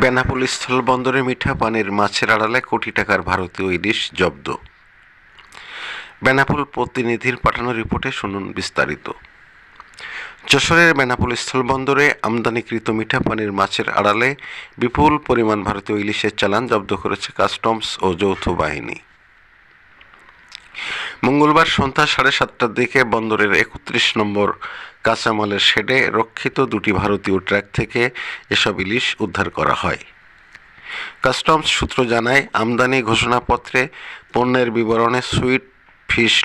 বেনাপোল স্থলবন্দরে মিঠা পানির মাছের আড়ালে কোটি টাকার ভারতীয় ইলিশ জব্দ। বেনাপোল প্রতিনিধির পাঠানো রিপোর্টে শুনুন বিস্তারিত। যশোরের বেনাপোল স্থলবন্দরে আমদানিকৃত মিঠা পানির মাছের আড়ালে বিপুল পরিমাণ ভারতীয় ইলিশের চালান জব্দ করেছে কাস্টমস ও যৌথ বাহিনী। মঙ্গলবার সন্ধ্যা সাড়ে সাতটার দিকে বন্দরের একত্রিশ নম্বর কাঁচামালের শেডে রক্ষিত দুটি ভারতীয় ট্র্যাক থেকে এসব ইলিশ উদ্ধার করা হয়। কাস্টমস সূত্র জানায়, আমদানি ঘোষণাপত্রে পণ্যের বিবরণে সুইট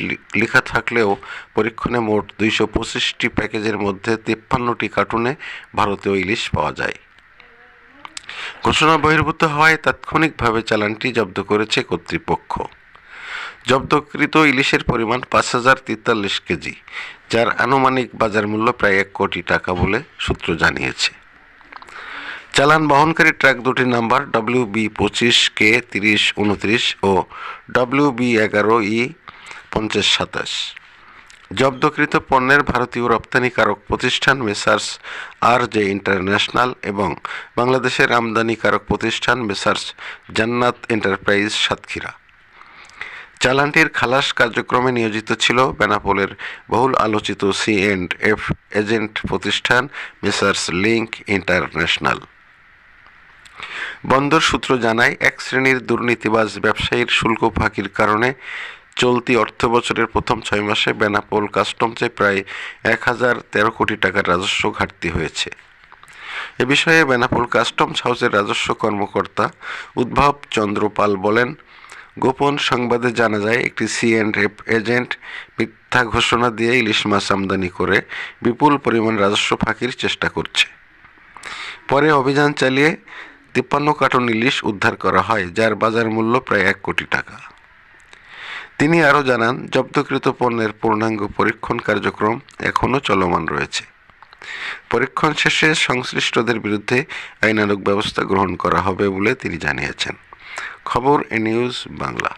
লি- লেখা থাকলেও পরীক্ষণে মোট দুইশো পঁচিশটি প্যাকেজের মধ্যে তিপ্পান্নটি কার্টুনে ভারতীয় ইলিশ পাওয়া যায়। ঘোষণা বহির্ভূত হওয়ায় তাৎক্ষণিকভাবে চালানটি জব্দ করেছে কর্তৃপক্ষ। জব্দকৃত ইলিশের পরিমাণ পাঁচ হাজার তেতাল্লিশ কেজি, যার আনুমানিক বাজার মূল্য প্রায় এক কোটি টাকা বলে সূত্র জানিয়েছে। চালান বহনকারী ট্রাক দুটির নাম্বার ডব্লিউ বি পঁচিশ কে তিরিশ উনত্রিশ ও ডব্লিউ বি এগারো ই পঞ্চাশ সাতাশ। জব্দকৃত পণ্যের ভারতীয় রপ্তানিকারক প্রতিষ্ঠান মেসার্স আর জে ইন্টারন্যাশনাল এবং বাংলাদেশের আমদানিকারক প্রতিষ্ঠান মেসার্স জান্নাত এন্টারপ্রাইজ সাতক্ষীরা। চালানটির খালাস কার্যক্রমে নিয়োজিত ছিল বেনাপোলের বহুল আলোচিত সি এন্ড এফ এজেন্ট প্রতিষ্ঠান মেসার্স লিংক ইন্টারন্যাশনাল। বন্দর সূত্র জানায়, এক শ্রেণির দুর্নীতিবাজ ব্যবসায়ীর শুল্ক ফাঁকির কারণে চলতি অর্থ বছরের প্রথম ছয় মাসে বেনাপোল কাস্টমসে প্রায় এক হাজার তেরো কোটি টাকার রাজস্ব ঘাটতি হয়েছে। এ বিষয়ে বেনাপোল কাস্টমস হাউসের রাজস্ব কর্মকর্তা উদ্ভব চন্দ্র পাল বলেন গোপন সংবাদে জানা যায়, একটি সি অ্যান্ড এফ এজেন্ট মিথ্যা ঘোষণা দিয়ে ইলিশ মাছ আমদানি করে বিপুল পরিমাণ রাজস্ব ফাঁকির চেষ্টা করছে। পরে অভিযান চালিয়ে তিপ্পান্ন কার্টন ইলিশ উদ্ধার করা হয়, যার বাজার মূল্য প্রায় এক কোটি টাকা। তিনি আরও জানান, জব্দকৃত পণ্যের পূর্ণাঙ্গ পরীক্ষণ কার্যক্রম এখনও চলমান রয়েছে। পরীক্ষণ শেষে সংশ্লিষ্টদের বিরুদ্ধে আইনানুগ ব্যবস্থা গ্রহণ করা হবে বলে তিনি জানিয়েছেন। খবর এ নিউজ বাংলা।